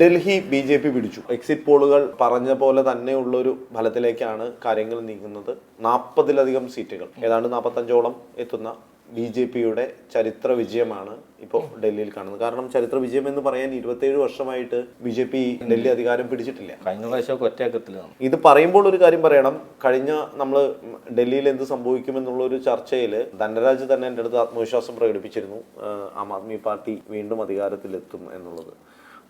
Delhi B J P പിടിച്ചു. Exit പോളുകൾ പറഞ്ഞ പോലെ തന്നെ തന്നെയുള്ളൊരു ഫലത്തിലേക്കാണ് കാര്യങ്ങൾ നീങ്ങുന്നത്. നാൽപ്പതിലധികം സീറ്റുകൾ. ഏതാണ്ട് നാൽപ്പത്തഞ്ചോളം എത്തുന്ന ബി ജെ പിയുടെ ചരിത്ര വിജയമാണ് ഇപ്പോൾ ഡൽഹിയിൽ കാണുന്നത്. കാരണം ചരിത്ര വിജയം എന്ന് പറയാൻ ഇരുപത്തേഴ് വർഷമായിട്ട് ബി ജെ പി ഡൽഹി അധികാരം പിടിച്ചിട്ടില്ല. കഴിഞ്ഞ പ്രാവശ്യം ഒറ്റയക്കത്തിലാണ് ഇത് പറയുമ്പോൾ ഒരു കാര്യം പറയണം. കഴിഞ്ഞ നമ്മൾ ഡൽഹിയിൽ എന്ത് സംഭവിക്കുമെന്നുള്ള ഒരു ചർച്ചയിൽ ധനരാജ് തന്നെ എന്റെ അടുത്ത് ആത്മവിശ്വാസം പ്രകടിപ്പിച്ചിരുന്നു. ആം ആദ്മി പാർട്ടി വീണ്ടും അധികാരത്തിലെത്തും എന്നുള്ളത്.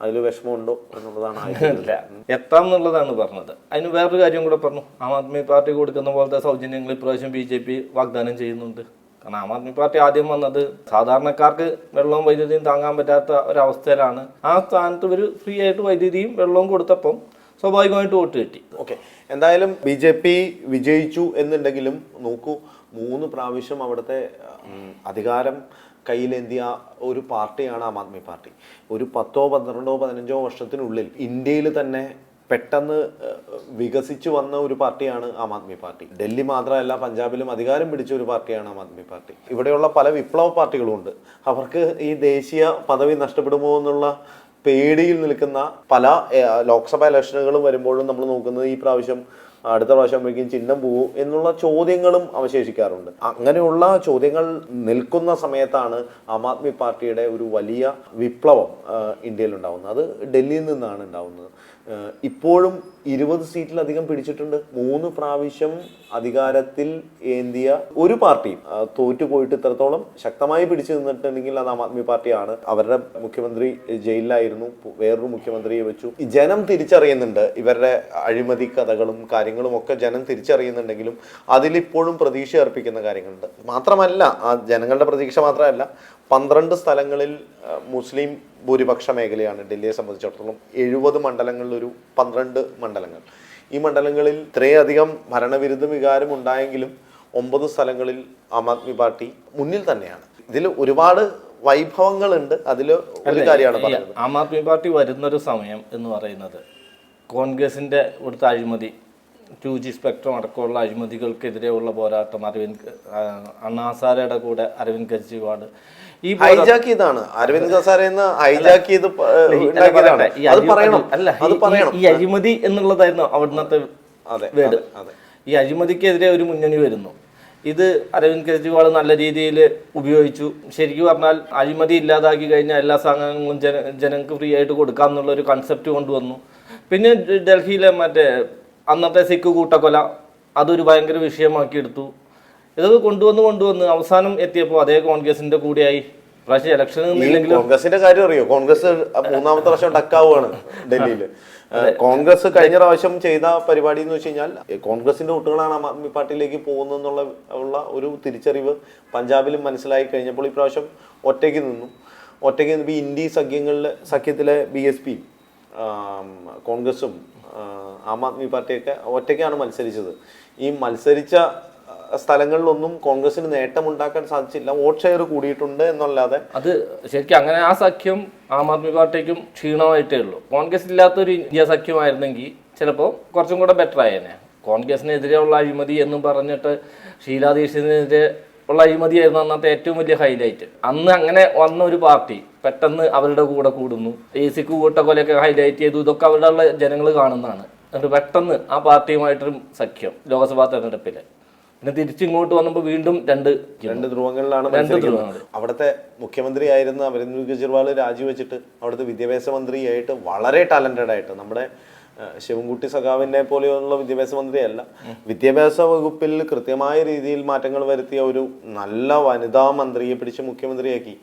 അതിൽ വിഷമമുണ്ടോ എന്നുള്ളതാണ് ആയിട്ടില്ല എത്താം എന്നുള്ളതാണ് പറഞ്ഞത്. അതിന് വേറൊരു കാര്യം കൂടെ പറഞ്ഞു. ആം ആദ്മി പാർട്ടി കൊടുക്കുന്ന പോലത്തെ സൗജന്യങ്ങൾ ഇപ്രാവശ്യം ബി ജെ പി വാഗ്ദാനം ചെയ്യുന്നുണ്ട്. കാരണം ആം ആദ്മി പാർട്ടി ആദ്യം വന്നത് സാധാരണക്കാർക്ക് വെള്ളവും വൈദ്യുതിയും താങ്ങാൻ പറ്റാത്ത ഒരവസ്ഥയിലാണ്. ആ സ്ഥാനത്ത് ഒരു ഫ്രീ ആയിട്ട് വൈദ്യുതിയും വെള്ളവും കൊടുത്തപ്പം സ്വാഭാവികമായിട്ട് വോട്ട് കിട്ടി. ഓക്കെ. എന്തായാലും ബി ജെ പി വിജയിച്ചു എന്നുണ്ടെങ്കിലും നോക്കൂ മൂന്ന് പ്രാവശ്യം അവിടുത്തെ അധികാരം കയ്യിലേന്തിയ ഒരു പാർട്ടിയാണ് ആം ആദ്മി പാർട്ടി. ഒരു പത്തോ പന്ത്രണ്ടോ പതിനഞ്ചോ വർഷത്തിനുള്ളിൽ ഇന്ത്യയിൽ തന്നെ പെട്ടെന്ന് വികസിച്ചു വന്ന ഒരു പാർട്ടിയാണ് ആം ആദ്മി പാർട്ടി. ഡൽഹി മാത്രമല്ല പഞ്ചാബിലും അധികാരം പിടിച്ച ഒരു പാർട്ടിയാണ് ആം ആദ്മി പാർട്ടി. ഇവിടെയുള്ള പല വിപ്ലവ പാർട്ടികളും ഉണ്ട് അവർക്ക് ഈ ദേശീയ പദവി നഷ്ടപ്പെടുമോ എന്നുള്ള പേടിയിൽ നിൽക്കുന്ന പല ലോക്സഭാ ഇലക്ഷനുകളും വരുമ്പോഴും നമ്മൾ നോക്കുന്നത് ഈ പ്രാവശ്യം അടുത്ത പ്രാവശ്യം ആകുമ്പോഴേക്കും ചിഹ്നം പോവും എന്നുള്ള ചോദ്യങ്ങളും അവശേഷിക്കാറുണ്ട്. അങ്ങനെയുള്ള ചോദ്യങ്ങൾ നിൽക്കുന്ന സമയത്താണ് ആം ആദ്മി പാർട്ടിയുടെ ഒരു വലിയ വിപ്ലവം ഇന്ത്യയിൽ ഉണ്ടാവുന്നത് അത് ഡൽഹിയിൽ നിന്നാണ് ഉണ്ടാവുന്നത്. ഇപ്പോഴും ഇരുപത് സീറ്റിലധികം പിടിച്ചിട്ടുണ്ട്. മൂന്ന് പ്രാവശ്യം അധികാരത്തിൽ ഏന്തിയ ഒരു പാർട്ടിയും തോറ്റുപോയിട്ട് ഇത്രത്തോളം ശക്തമായി പിടിച്ചു നിന്നിട്ടുണ്ടെങ്കിൽ അത് ആം ആദ്മി പാർട്ടിയാണ്. അവരുടെ മുഖ്യമന്ത്രി ജയിലിലായിരുന്നു. വേറൊരു മുഖ്യമന്ത്രിയെ വെച്ചു. ജനം തിരിച്ചറിയുന്നുണ്ട് ഇവരുടെ അഴിമതി കഥകളും കാര്യങ്ങളും. ഒക്കെ ജനം തിരിച്ചറിയുന്നുണ്ടെങ്കിലും അതിലിപ്പോഴും പ്രതീക്ഷ അർപ്പിക്കുന്ന കാര്യങ്ങളുണ്ട്. മാത്രമല്ല ആ ജനങ്ങളുടെ പ്രതീക്ഷ മാത്രമല്ല പന്ത്രണ്ട് സ്ഥലങ്ങളിൽ മുസ്ലിം ഭൂരിപക്ഷ മേഖലയാണ് ഡൽഹിയെ സംബന്ധിച്ചിടത്തോളം. എഴുപത് മണ്ഡലങ്ങളിൽ ഒരു പന്ത്രണ്ട് മണ്ഡലങ്ങൾ. ഈ മണ്ഡലങ്ങളിൽ ഇത്രയധികം ഭരണവിരുദ്ധ വികാരം ഉണ്ടായെങ്കിലും ഒമ്പത് സ്ഥലങ്ങളിൽ ആം ആദ്മി പാർട്ടി മുന്നിൽ തന്നെയാണ്. ഇതിൽ ഒരുപാട് വൈഭവങ്ങളുണ്ട്. അതിൽ ഒരു കാര്യമാണ് പറയുന്നത്. ആം ആദ്മി പാർട്ടി വരുന്നൊരു സമയം എന്ന് പറയുന്നത് കോൺഗ്രസിന്റെ ഇവിടുത്തെ അഴിമതി ടു ജി സ്പെക്ട്രം അടക്കമുള്ള അഴിമതികൾക്കെതിരെയുള്ള പോരാട്ടം അരവിന്ദ് അണ്ണാസാരയുടെ അണ്ണാ കൂടെ അരവിന്ദ് കെജ്രിവാൾ. ഈ ഹൈജാക്ക് ചെയ്താണ് അരവിന്ദ് കസാരെന്ന് ഹൈജാക്ക് ചെയ്ത് അത് പറയണം. അല്ല അത് ഈ- പറയണം. ഈ അഴിമതി എന്നുള്ളതായിരുന്നു അവിടുന്നത്തെ വേട്. ഈ അഴിമതിക്കെതിരെ ഒരു മുന്നണി വരുന്നു. ഇത് അരവിന്ദ് കെജ്രിവാൾ നല്ല രീതിയിൽ ഉപയോഗിച്ചു. ശരിക്കും പറഞ്ഞാൽ അഴിമതി ഇല്ലാതാക്കി കഴിഞ്ഞാൽ എല്ലാ സാധനങ്ങളും ജന ജനങ്ങൾക്ക് ഫ്രീ ആയിട്ട് കൊടുക്കാം എന്നുള്ള ഒരു കൺസെപ്റ്റ് കൊണ്ടുവന്നു. പിന്നെ ഡൽഹിയിലെ മറ്റേ അന്നത്തെ സിഖ് കൂട്ടക്കൊല അതൊരു ഭയങ്കര വിഷയമാക്കി എടുത്തു. ഇതൊക്കെ കൊണ്ടുവന്ന് കൊണ്ടുവന്ന് അവസാനം എത്തിയപ്പോൾ അതേ കോൺഗ്രസിന്റെ കൂടെയായി. പ്രാവശ്യം ഇലക്ഷൻ കോൺഗ്രസിന്റെ കാര്യം അറിയോ? കോൺഗ്രസ് മൂന്നാമത്തെ പ്രാവശ്യം ഡക്കാവുകയാണ് ഡൽഹിയിൽ കോൺഗ്രസ് കഴിഞ്ഞ പ്രാവശ്യം ചെയ്ത പരിപാടി എന്ന് വെച്ച് കഴിഞ്ഞാൽ കോൺഗ്രസിന്റെ വോട്ടുകളാണ് ആം ആദ്മി പാർട്ടിയിലേക്ക് പോകുന്നതെന്നുള്ള ഉള്ള ഒരു തിരിച്ചറിവ് പഞ്ചാബിലും മനസ്സിലായി കഴിഞ്ഞപ്പോൾ ഈ പ്രാവശ്യം ഒറ്റയ്ക്ക് നിന്നു. ഒറ്റയ്ക്ക് നിന്നപ്പോൾ ഇന്ത്യ സഖ്യങ്ങളിലെ സഖ്യത്തിലെ ബി എസ് പി കോൺഗ്രസും ആ, ആദ്മി പാർട്ടിയൊക്കെ ഒറ്റയ്ക്കാണ് മത്സരിച്ചത്. ഈ മത്സരിച്ച സ്ഥലങ്ങളിലൊന്നും കോൺഗ്രസിന് നേട്ടമുണ്ടാക്കാൻ സാധിച്ചില്ല. വോട്ട് ഷെയർ കൂടിയിട്ടുണ്ട് എന്നല്ലാതെ. അത് ശരിക്കും അങ്ങനെ ആ സഖ്യം ആം ആദ്മി പാർട്ടിക്കും ക്ഷീണമായിട്ടേ ഉള്ളൂ. കോൺഗ്രസ് ഇല്ലാത്തൊരു ഇന്ത്യ സഖ്യമായിരുന്നെങ്കിൽ ചിലപ്പോൾ കുറച്ചും കൂടെ ബെറ്റർ ആയേനെ. കോൺഗ്രസിനെതിരെയുള്ള അഴിമതി എന്നും പറഞ്ഞിട്ട് ഷീലാ ഉള്ള അഴിമതിയായിരുന്നു അന്നത്തെ ഏറ്റവും വലിയ ഹൈലൈറ്റ് അന്ന് അങ്ങനെ വന്ന ഒരു പാർട്ടി പെട്ടെന്ന് അവരുടെ കൂടെ കൂടുന്നു. എ സിക്ക് കൂട്ട കൊലയൊക്കെ ഹൈലൈറ്റ് ചെയ്തു. ഇതൊക്കെ അവരുടെ ഉള്ള ജനങ്ങൾ കാണുന്നതാണ്. എന്നിട്ട് പെട്ടെന്ന് ആ പാർട്ടിയുമായിട്ടൊരു സഖ്യം ലോക്സഭാ തെരഞ്ഞെടുപ്പിൽ പിന്നെ തിരിച്ചിങ്ങോട്ട് വന്നപ്പോൾ വീണ്ടും രണ്ട് രണ്ട് ധ്രുവങ്ങളിലാണ് രണ്ട് ധ്രുവങ്ങൾ. അവിടുത്തെ മുഖ്യമന്ത്രിയായിരുന്ന അരവിന്ദ് കെജ്രിവാൾ രാജിവെച്ചിട്ട് അവിടുത്തെ വിദ്യാഭ്യാസ മന്ത്രിയായിട്ട് വളരെ ടാലന്റഡ് ആയിട്ട് നമ്മുടെ ശിവൻകുട്ടി സഖാവിനെ പോലെയുള്ള വിദ്യാഭ്യാസ മന്ത്രിയല്ല. വിദ്യാഭ്യാസ വകുപ്പിൽ കൃത്യമായ രീതിയിൽ മാറ്റങ്ങൾ വരുത്തിയ ഒരു നല്ല വനിതാ മന്ത്രിയെ പിടിച്ച് മുഖ്യമന്ത്രിയാക്കി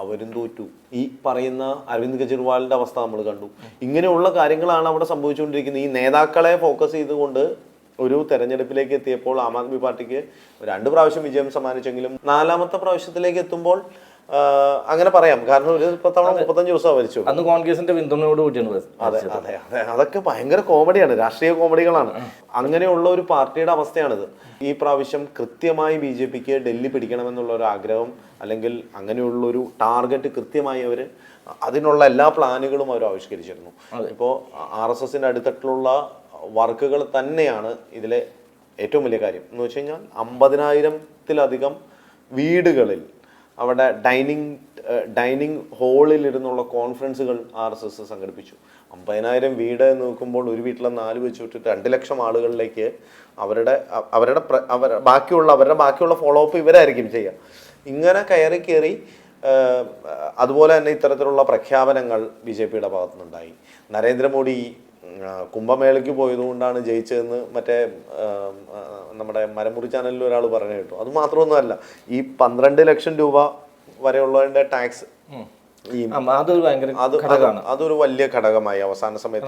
അവരും തോറ്റു. ഈ പറയുന്ന അരവിന്ദ് കെജ്രിവാളിന്റെ അവസ്ഥ നമ്മൾ കണ്ടു. ഇങ്ങനെയുള്ള കാര്യങ്ങളാണ് അവിടെ സംഭവിച്ചുകൊണ്ടിരിക്കുന്നത്. ഈ നേതാക്കളെ ഫോക്കസ് ചെയ്തുകൊണ്ട് ഒരു തെരഞ്ഞെടുപ്പിലേക്ക് എത്തിയപ്പോൾ ആം ആദ്മി പാർട്ടിക്ക് രണ്ട് പ്രാവശ്യം വിജയം സമ്മാനിച്ചെങ്കിലും നാലാമത്തെ പ്രാവശ്യത്തിലേക്ക് എത്തുമ്പോൾ അങ്ങനെ പറയാം. കാരണം ഒരു പത്തവണ മുപ്പത്തഞ്ച് ദിവസം മരിച്ചു. അന്ന് കോൺഗ്രസിന്റെ പിന്തുണയോട് കൂടിയാണ് അതെ അതെ അതെ. അതൊക്കെ ഭയങ്കര കോമഡിയാണ്. രാഷ്ട്രീയ കോമഡികളാണ്. അങ്ങനെയുള്ള ഒരു പാർട്ടിയുടെ അവസ്ഥയാണിത്. ഈ പ്രാവശ്യം കൃത്യമായി ബി ജെ പിക്ക് ഡൽഹി പിടിക്കണമെന്നുള്ള ഒരു ആഗ്രഹം അല്ലെങ്കിൽ അങ്ങനെയുള്ള ഒരു ടാർഗറ്റ് കൃത്യമായി അവർ അതിനുള്ള എല്ലാ പ്ലാനുകളും അവർ ആവിഷ്കരിച്ചിരുന്നു. ഇപ്പോൾ ആർ എസ് എസിന്റെ അടുത്തിട്ടുള്ള വർക്കുകൾ തന്നെയാണ് ഇതിലെ ഏറ്റവും വലിയ കാര്യം. എന്ന് വെച്ച് കഴിഞ്ഞാൽ അമ്പതിനായിരത്തിലധികം വീടുകളിൽ അവിടെ ഡൈനിങ് ഡൈനിങ് ഹാളിൽ ഇരുന്നുള്ള കോൺഫറൻസുകൾ ആർ എസ് എസ് സംഘടിപ്പിച്ചു. അമ്പതിനായിരം വീട് എന്ന് നോക്കുമ്പോൾ ഒരു വീട്ടിലെ നാല് വെച്ച് വിട്ടിട്ട് രണ്ട് ലക്ഷം ആളുകളിലേക്ക് അവരുടെ അവരുടെ അവർ ബാക്കിയുള്ള അവരുടെ ബാക്കിയുള്ള ഫോളോ അപ്പ് ഇവരായിരിക്കും ചെയ്യുക. ഇങ്ങനെ കയറി കയറി അതുപോലെ തന്നെ ഇത്തരത്തിലുള്ള പ്രഖ്യാപനങ്ങൾ ബി ജെ പിയുടെ ഭാഗത്തുനിന്നുണ്ടായി. നരേന്ദ്രമോദി കുംഭമേളയ്ക്ക് പോയതുകൊണ്ടാണ് ജയിച്ചതെന്ന് മറ്റേ നമ്മുടെ മരമുറി ചാനലിൽ ഒരാൾ പറഞ്ഞു കേട്ടു. അത് മാത്രമൊന്നുമല്ല ഈ പന്ത്രണ്ട് ലക്ഷം രൂപ വരെയുള്ളതിന്റെ ടാക്സ് ഈ അതൊരു വലിയ ഘടകമായി അവസാന സമയത്ത്.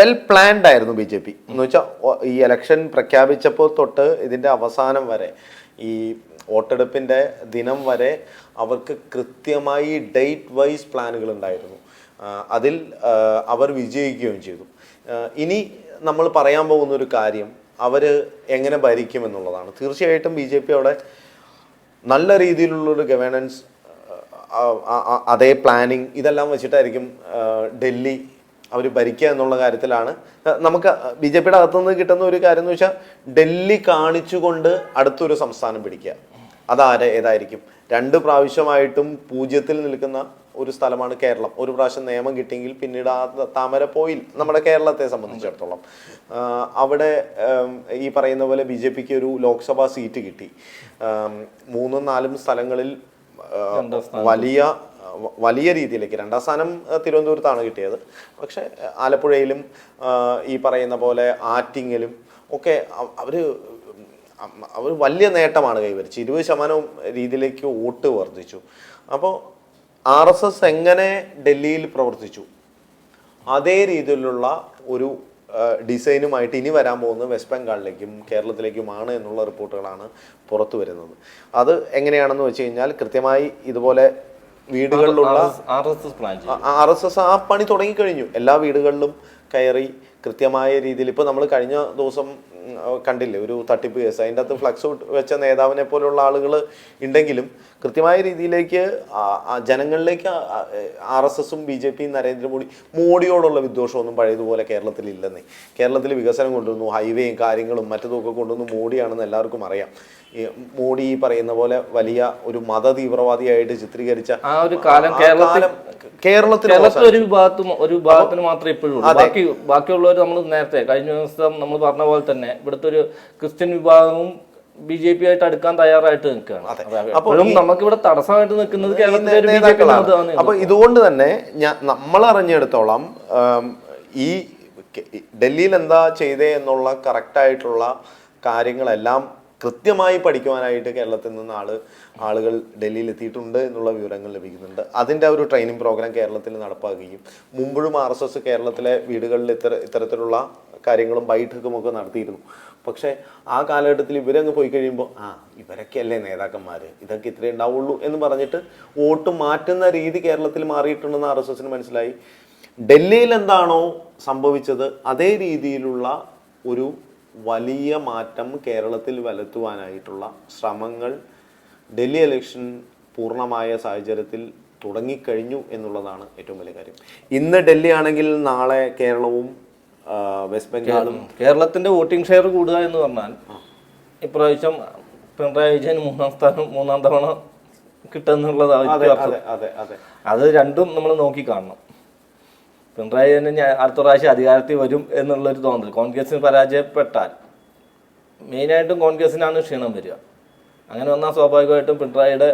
വെൽ പ്ലാൻഡ് ആയിരുന്നു ബി ജെ പി. എന്ന് വെച്ചാൽ ഈ ഇലക്ഷൻ പ്രഖ്യാപിച്ചപ്പോൾ തൊട്ട് ഇതിന്റെ അവസാനം വരെ ഈ വോട്ടെടുപ്പിന്റെ ദിനം വരെ അവർക്ക് കൃത്യമായി ഡേറ്റ് വൈസ് പ്ലാനുകൾ ഉണ്ടായിരുന്നു. അതിൽ അവർ വിജയിക്കുകയും ചെയ്തു. ഇനി നമ്മൾ പറയാൻ പോകുന്ന ഒരു കാര്യം അവർ എങ്ങനെ ഭരിക്കുമെന്നുള്ളതാണ് തീർച്ചയായിട്ടും ബി ജെ പി അവിടെ നല്ല രീതിയിലുള്ളൊരു ഗവേണൻസ് അതേ പ്ലാനിങ് ഇതെല്ലാം വെച്ചിട്ടായിരിക്കും ഡൽഹി അവർ ഭരിക്കുക എന്നുള്ള കാര്യത്തിലാണ്. നമുക്ക് ബി ജെ പിയുടെ അകത്തുനിന്ന് കിട്ടുന്ന ഒരു കാര്യം എന്ന് വെച്ചാൽ ഡൽഹി കാണിച്ചുകൊണ്ട് അടുത്തൊരു സംസ്ഥാനം പിടിക്കുക. അതാരെ ഏതായിരിക്കും? രണ്ട് പ്രാവശ്യമായിട്ടും പൂജ്യത്തിൽ നിൽക്കുന്ന ഒരു സ്ഥലമാണ് കേരളം. ഒരു പ്രാവശ്യം നിയമം കിട്ടിയെങ്കിൽ പിന്നീട് ആ താമര നമ്മുടെ കേരളത്തെ സംബന്ധിച്ചിടത്തോളം. അവിടെ ഈ പറയുന്ന പോലെ ബി ജെ പിക്ക് ഒരു ലോക്സഭാ സീറ്റ് കിട്ടി. മൂന്നും നാലും സ്ഥലങ്ങളിൽ വലിയ വലിയ രീതിയിലേക്ക് രണ്ടാം സ്ഥാനം തിരുവനന്തപുരത്താണ് കിട്ടിയത്. പക്ഷെ ആലപ്പുഴയിലും ഈ പറയുന്ന പോലെ ആറ്റിങ്ങലും ഒക്കെ അവർ അവർ വലിയ നേട്ടമാണ് കൈവരിച്ചത്. ഇരുപത് ശതമാനം രീതിയിലേക്ക് വോട്ട് വർദ്ധിച്ചു. അപ്പോൾ ആർ എസ് എസ് എങ്ങനെ ഡൽഹിയിൽ പ്രവർത്തിച്ചു? അതേ രീതിയിലുള്ള ഒരു ഡിസൈനുമായിട്ട് ഇനി വരാൻ പോകുന്ന വെസ്റ്റ് ബംഗാളിലേക്കും കേരളത്തിലേക്കുമാണ് എന്നുള്ള റിപ്പോർട്ടുകളാണ് പുറത്തു വരുന്നത്. അത് എങ്ങനെയാണെന്ന് വെച്ച് കഴിഞ്ഞാൽ കൃത്യമായി ഇതുപോലെ വീടുകളിലുള്ള ആർ എസ് എസ് ആ പണി തുടങ്ങിക്കഴിഞ്ഞു. എല്ലാ വീടുകളിലും കയറി കൃത്യമായ രീതിയിൽ ഇപ്പോൾ നമ്മൾ കഴിഞ്ഞ ദിവസം കണ്ടില്ലേ? ഒരു തട്ടിപ്പ് കേസ്. അതിന്റെ അകത്ത് ഫ്ലക്സ് വെച്ച നേതാവിനെ പോലുള്ള ആളുകൾ ഉണ്ടെങ്കിലും കൃത്യമായ രീതിയിലേക്ക് ജനങ്ങളിലേക്ക് ആർ എസ് എസും ബി ജെ പിയും നരേന്ദ്രമോദി മോഡിയോടുള്ള വിദ്വേഷമൊന്നും പഴയതുപോലെ കേരളത്തിൽ ഇല്ലെന്നേ. കേരളത്തിൽ വികസനം കൊണ്ടുവന്നു ഹൈവേയും കാര്യങ്ങളും മറ്റതുമൊക്കെ കൊണ്ടുവന്നു മോഡിയാണെന്ന് എല്ലാവർക്കും അറിയാം. മോഡി ഈ പറയുന്ന പോലെ വലിയ ഒരു മത തീവ്രവാദിയായിട്ട് ചിത്രീകരിച്ച ആ ഒരു കാലം കേരളത്തിൽ കേരളത്തിൽ ഒരു ഭാഗത്തും ഒരു ഭാഗത്തിന് മാത്രമേ ഇപ്പോഴും ബാക്കി ബാക്കിയുള്ളവർ നമ്മൾ നേരത്തെ കഴിഞ്ഞ ദിവസം നമ്മൾ പറഞ്ഞ പോലെ തന്നെ ഇവിടുത്തെ ഒരു ക്രിസ്ത്യൻ വിഭാഗവും ബി ജെ പി ആയിട്ട് അടുക്കാൻ തയ്യാറായിട്ട് നിൽക്കുകയാണ്. അപ്പൊ അപ്പോഴും നമുക്ക് ഇവിടെ തടസ്സമായിട്ട് നിൽക്കുന്നത് കേരളത്തിലെ അപ്പൊ ഇതുകൊണ്ട് തന്നെ ഞാൻ നമ്മൾ അറിഞ്ഞെടുത്തോളം ഈ ഡൽഹിയിൽ എന്താ ചെയ്തേ എന്നുള്ള കറക്റ്റ് ആയിട്ടുള്ള കാര്യങ്ങളെല്ലാം കൃത്യമായി പഠിക്കുവാനായിട്ട് കേരളത്തിൽ നിന്ന് ആൾ ആളുകൾ ഡൽഹിയിൽ എത്തിയിട്ടുണ്ട് എന്നുള്ള വിവരങ്ങൾ ലഭിക്കുന്നുണ്ട്. അതിന്റെ ഒരു ട്രെയിനിങ് പ്രോഗ്രാം കേരളത്തിൽ നടപ്പാക്കുകയും മുമ്പഴും ആർ എസ് എസ് കേരളത്തിലെ വീടുകളിൽ ഇത്തര ഇത്തരത്തിലുള്ള കാര്യങ്ങളും ബൈഠക്കും ഒക്കെ നടത്തിയിരുന്നു. പക്ഷേ ആ കാലഘട്ടത്തിൽ ഇവരങ്ങ് പോയി കഴിയുമ്പോൾ ആ ഇവരൊക്കെ അല്ലേ നേതാക്കന്മാർ ഇതൊക്കെ ഇത്രയേ ഉണ്ടാവുള്ളൂ എന്ന് പറഞ്ഞിട്ട് വോട്ട് മാറ്റുന്ന രീതി കേരളത്തിൽ മാറിയിട്ടുണ്ടെന്ന് ആർ എസ് എസിന് മനസ്സിലായി. ഡൽഹിയിൽ എന്താണോ സംഭവിച്ചത് അതേ രീതിയിലുള്ള ഒരു വലിയ മാറ്റം കേരളത്തിൽ വലത്തുവാനായിട്ടുള്ള ശ്രമങ്ങൾ ഡൽഹി ഇലക്ഷൻ പൂർണമായ സാഹചര്യത്തിൽ തുടങ്ങിക്കഴിഞ്ഞു എന്നുള്ളതാണ് ഏറ്റവും വലിയ കാര്യം. ഇന്ന് ഡൽഹി ആണെങ്കിൽ നാളെ കേരളവും വെസ്റ്റ് ബംഗാളും കേരളത്തിന്റെ വോട്ടിംഗ് ഷെയർ കൂടുക എന്ന് പറഞ്ഞാൽ ഇപ്രാവശ്യം പിണറായി വിജയൻ മൂന്നാം സ്ഥാനം മൂന്നാം തവണ കിട്ടുന്നുള്ളത് അതെ രണ്ടും നമ്മൾ നോക്കി കാണണം. പിണറായി വിജയൻ അടുത്ത പ്രാവശ്യം അധികാരത്തിൽ വരും എന്നുള്ളൊരു തോന്നൽ. കോൺഗ്രസിന് പരാജയപ്പെട്ടാൽ മെയിനായിട്ടും കോൺഗ്രസിനാണ് ക്ഷീണം വരിക. അങ്ങനെ വന്നാൽ സ്വാഭാവികമായിട്ടും പിണറായിയുടെ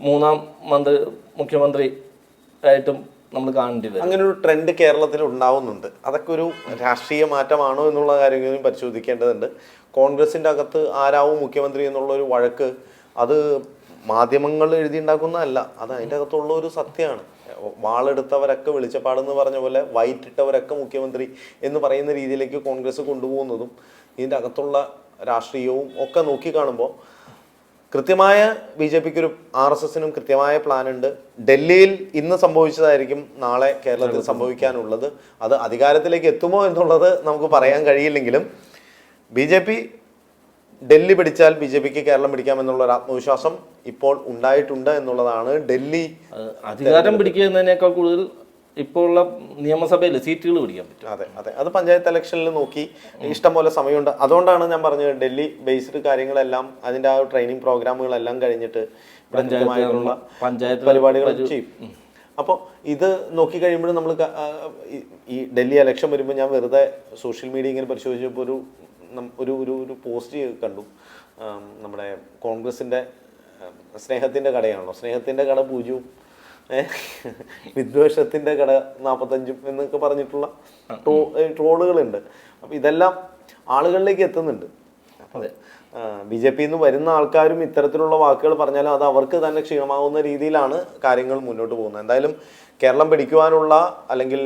മൂന്നാം മന്ത്രി മുഖ്യമന്ത്രി ആയിട്ടും നമ്മൾ കാണേണ്ടി വരും. അങ്ങനെ ഒരു ട്രെൻഡ് കേരളത്തിൽ ഉണ്ടാവുന്നുണ്ട്. അതൊക്കെ ഒരു രാഷ്ട്രീയ മാറ്റമാണോ എന്നുള്ള കാര്യങ്ങളും പരിശോധിക്കേണ്ടതുണ്ട്. കോൺഗ്രസിന്റെ അകത്ത് ആരാവും മുഖ്യമന്ത്രി എന്നുള്ള ഒരു വഴക്ക് അത് മാധ്യമങ്ങൾ എഴുതിയുണ്ടാക്കുന്നതല്ല. അത് അതിന്റെ അകത്തുള്ള ഒരു സത്യമാണ്. വാളെടുത്തവരൊക്കെ വെളിച്ചപ്പാടെന്ന് പറഞ്ഞ പോലെ വൈറ്റിട്ടവരൊക്കെ മുഖ്യമന്ത്രി എന്ന് പറയുന്ന രീതിയിലേക്ക് കോൺഗ്രസ് കൊണ്ടുപോകുന്നതും ഇതിന്റെ അകത്തുള്ള രാഷ്ട്രീയവും ഒക്കെ നോക്കി കാണുമ്പോൾ കൃത്യമായ ബി ജെ പിക്ക് ഒരു ആർ എസ് എസിനും കൃത്യമായ പ്ലാൻ ഉണ്ട് ഡൽഹിയിൽ ഇന്ന് സംഭവിച്ചതായിരിക്കും നാളെ കേരളത്തിൽ സംഭവിക്കാനുള്ളത്. അത് അധികാരത്തിലേക്ക് എത്തുമോ എന്നുള്ളത് നമുക്ക് പറയാൻ കഴിയില്ലെങ്കിലും ബി ജെ പി ഡൽഹി പിടിച്ചാൽ ബി ജെ പിക്ക് കേരളം പിടിക്കാമെന്നുള്ള ഒരു ആത്മവിശ്വാസം ഇപ്പോൾ ഉണ്ടായിട്ടുണ്ട് എന്നുള്ളതാണ് ഡൽഹി അധികാരം പിടിക്കുന്നതിനേക്കാൾ കൂടുതൽ ഇപ്പോൾ ഉള്ള നിയമസഭയിൽ സീറ്റുകൾ പിടിക്കാൻ പറ്റും. അതെ അതെ. അത് പഞ്ചായത്ത് ഇലക്ഷനിൽ നോക്കി ഇഷ്ടംപോലെ സമയമുണ്ട്. അതുകൊണ്ടാണ് ഞാൻ പറഞ്ഞത് ഡൽഹി ബേസ്ഡ് കാര്യങ്ങളെല്ലാം അതിന്റെ ആ ട്രെയിനിങ് പ്രോഗ്രാമുകളെല്ലാം കഴിഞ്ഞിട്ട് പഞ്ചായത്ത് പരിപാടികൾ ചെയ്യും. അപ്പോൾ ഇത് നോക്കി കഴിയുമ്പോൾ നമ്മൾ ഈ ഡൽഹി ഇലക്ഷൻ വരുമ്പോൾ ഞാൻ വെറുതെ സോഷ്യൽ മീഡിയ ഇങ്ങനെ പരിശോധിച്ചപ്പോൾ ഒരു ഒരു ഒരു ഒരു പോസ്റ്റ് കണ്ടു. നമ്മുടെ കോൺഗ്രസിന്റെ സ്നേഹത്തിന്റെ സ്നേഹത്തിന്റെ കടയാണല്ലോ. സ്നേഹത്തിന്റെ കട പൂജ്യവും വിദ്വേഷത്തിന്റെ കട നാൽപ്പത്തഞ്ചും എന്നൊക്കെ പറഞ്ഞിട്ടുള്ള ട്രോ ട്രോളുകളുണ്ട്. അപ്പോൾ ഇതെല്ലാം ആളുകളിലേക്ക് എത്തുന്നുണ്ട്. അതെ. ബി ജെ പിന്ന് വരുന്ന ആൾക്കാരും ഇത്തരത്തിലുള്ള വാക്കുകൾ പറഞ്ഞാലും അത് അവർക്ക് തന്നെ ക്ഷീണമാവുന്ന രീതിയിലാണ് കാര്യങ്ങൾ മുന്നോട്ട് പോകുന്നത്. എന്തായാലും കേരളം പിടിക്കുവാനുള്ള അല്ലെങ്കിൽ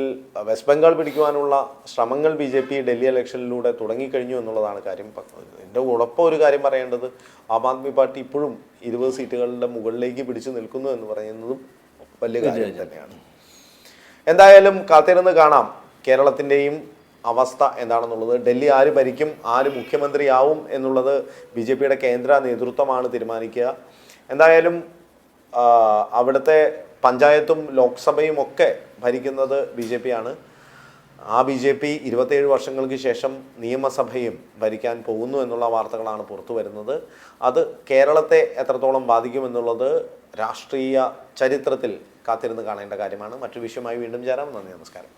വെസ്റ്റ് ബംഗാൾ പിടിക്കുവാനുള്ള ശ്രമങ്ങൾ ബി ജെ പി ഡൽഹി ഇലക്ഷനിലൂടെ തുടങ്ങിക്കഴിഞ്ഞു എന്നുള്ളതാണ് കാര്യം. എന്റെ ഉറപ്പം ഒരു കാര്യം പറയേണ്ടത് ആം ആദ്മി പാർട്ടി ഇപ്പോഴും ഇരുപത് സീറ്റുകളുടെ മുകളിലേക്ക് പിടിച്ചു നിൽക്കുന്നു എന്ന് പറയുന്നതും വലിയ കാര്യം തന്നെയാണ്. എന്തായാലും കാത്തിരുന്ന് കാണാം കേരളത്തിന്റെയും അവസ്ഥ എന്താണെന്നുള്ളത്. ഡൽഹി ആര് ഭരിക്കും ആര് മുഖ്യമന്ത്രിയാവും എന്നുള്ളത് ബി ജെ പിയുടെ കേന്ദ്ര നേതൃത്വമാണ് തീരുമാനിക്കുക. എന്തായാലും അവിടുത്തെ പഞ്ചായത്തും ലോക്സഭയും ഒക്കെ ഭരിക്കുന്നത് ബി ജെ പി ആണ് ആ ബി ജെ പി ഇരുപത്തേഴ് വർഷങ്ങൾക്ക് ശേഷം നിയമസഭയും ഭരിക്കാൻ പോകുന്നു എന്നുള്ള വാർത്തകളാണ് പുറത്തു വരുന്നത്. അത് കേരളത്തെ എത്രത്തോളം ബാധിക്കുമെന്നുള്ളത് രാഷ്ട്രീയ ചരിത്രത്തിൽ കാത്തിരുന്ന് കാണേണ്ട കാര്യമാണ്. മറ്റു വിഷയമായി വീണ്ടും ചേരാം. നന്ദി നമസ്കാരം.